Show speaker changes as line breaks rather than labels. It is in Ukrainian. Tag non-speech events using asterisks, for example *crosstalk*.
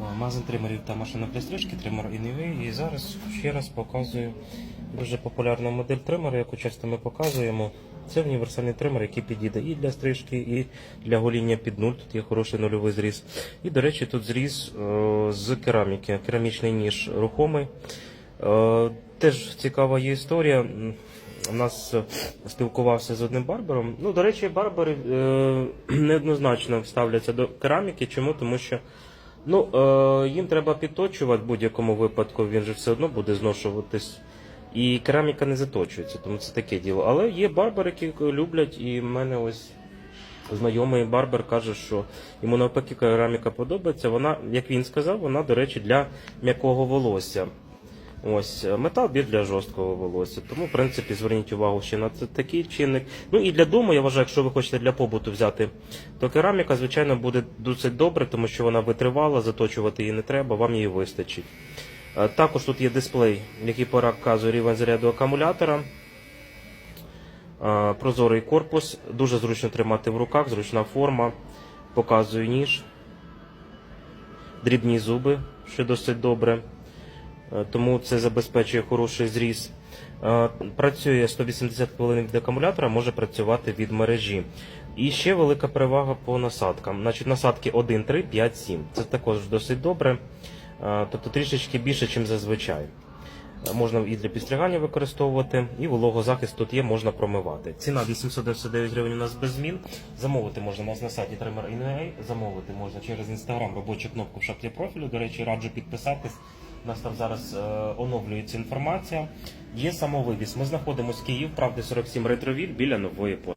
Магазин тримерів та машина для стрижки, тример Inouye. І зараз ще раз показую дуже популярну модель тримера, яку часто ми показуємо. Це універсальний тример, який підійде і для стрижки, і для гоління під нуль. Тут є хороший нульовий зріз. І, до речі, тут зріз е, з кераміки, керамічний ніж рухомий. Е, Теж цікава є історія. У нас е, спілкувався з одним барбером. Ну, до речі, барбери е, *clears throat* неоднозначно ставляться до кераміки. Чому? Тому що ну, е, їм треба підточувати в будь-якому випадку, він же все одно буде зношуватись. І кераміка не заточується, тому це таке діло. Але є барбери, які люблять, і в мене ось знайомий барбер каже, що йому навпаки кераміка подобається. Вона, як він сказав, вона, до речі, для м'якого волосся. Ось е, метал б'є для жорсткого волосся. Тому, в принципі, зверніть увагу ще на це такий чинник. Ну і для дому, я вважаю, якщо ви хочете для побуту взяти, то кераміка, звичайно, буде досить добре, тому що вона витривала, заточувати її не треба, вам її вистачить. Е, Також тут є дисплей, який показує рівень заряду акумулятора. Е, Прозорий корпус, дуже зручно тримати в руках, зручна форма. Показую ніж. Дрібні зуби, що досить добре. Е, Тому це забезпечує хороший зріз. Е, Працює 180 хвилин від акумулятора, може працювати від мережі. І ще велика перевага по насадкам. Значить, насадки 1, 3, 5, 7. Це також досить добре. Е, Тобто трішечки більше, ніж зазвичай. Можна і для підстригання використовувати, і вологозахист тут є, можна промивати. Ціна 899 гривень у нас без змін. Замовити можна у нас на сайті Trimmer замовити можна через інстаграм робочу кнопку в шапці профілю. До речі, раджу підписатись. Нас там зараз е, оновлюється інформація. Є самовивіз. Ми знаходимося Київ, правди 47 ретровіль біля нової пошти.